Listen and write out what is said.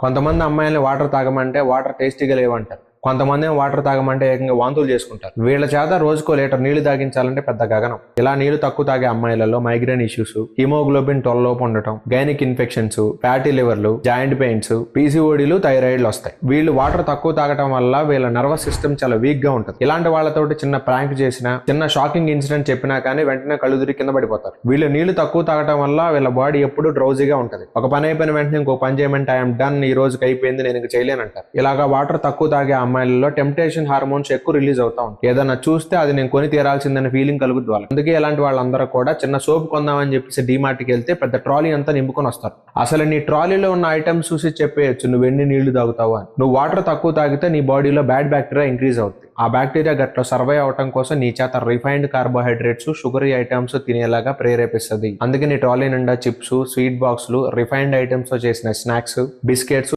కొంతమంది అమ్మాయిల్ని water తాగమంటే water టేస్టీగా లేవంటారు కొంతమంది వాటర్ తాగమంటే ఏకంగా వాంతులు చేసుకుంటారు. వీళ్ళ చేత రోజుకో లీటర్ నీళ్ళు తాగించాలంటే పెద్ద గగనం. ఇలా నీళ్ళు తక్కువ తాగే అమ్మాయిలలో మైగ్రేన్ ఇష్యూస్ హిమోగ్లోబిన్ ట్వెల్వ్ లోపు ఉండటం గైనిక్ ఇన్ఫెక్షన్స్ ఫ్యాటీ లివర్లు జాయింట్ పెయిన్స్ పీసీఓడీలు థైరాయిడ్లు వస్తాయి. వీళ్ళు వాటర్ తక్కువ తాగటం వల్ల వీళ్ళ నర్వస్ సిస్టమ్ చాలా వీక్గా ఉంటుంది. ఇలాంటి వాళ్ళతోటి చిన్న ప్రాంక్ చేసినా చిన్న షాకింగ్ ఇన్సిడెంట్ చెప్పినా కానీ వెంటనే కళ్ళు తిరిగి కింద పడిపోతారు. వీళ్ళు నీళ్ళు తక్కువ తాగటం వల్ల వీళ్ళ బాడీ ఎప్పుడు డ్రౌజీగా ఉంటుంది. ఒక పని అయిపోయిన వెంటనే ఇంకో పని చేయమంటే ఐఎమ్ డన్ ఈ రోజుకి అయిపోయింది నేను ఇంక చేయలేనంటారు. ఇలాగా వాటర్ తక్కువ తాగే అమ్మాయిలలో టెంప్టేషన్ హార్మోన్స్ ఎక్కువ రిలీజ్ అవుతా ఉంటాయి. ఏదైనా చూస్తే అది నేను కొని తీరాల్సిందనే ఫీలింగ్ కలుగుద్ది వాళ్ళు అందుకే ఇలాంటి వాళ్ళందరూ కూడా చిన్న సోప్ కొందామని చెప్పేసి డిమార్ట్కి వెళ్తే పెద్ద ట్రాలీ అంతా నింపుకొని వస్తారు. అసలు నీ ట్రాలీలో ఉన్న ఐటమ్స్ చూసి చెప్పేయచ్చు నువ్వు ఎన్ని నీళ్ళు తాగుతావు అని. నువ్వు వాటర్ తక్కువ తాగితే నీ బాడీలో బ్యాడ్ బ్యాక్టీరియా ఇంక్రీజ్ అవుతుంది ఆ బ్యాక్టీరియా గట్లో సర్వైవ్ అవటం కోసం నీ చేత రిఫైన్డ్ కార్బోహైడ్రేట్స్ షుగరీ ఐటమ్స్ తినేలాగా ప్రేరేపిస్తుంది. అందుకే నీ ట్రాలీ నిండా చిప్స్ స్వీట్ బాక్సులు రిఫైన్డ్ ఐటమ్స్తో చేసిన స్నాక్స్ బిస్కెట్స్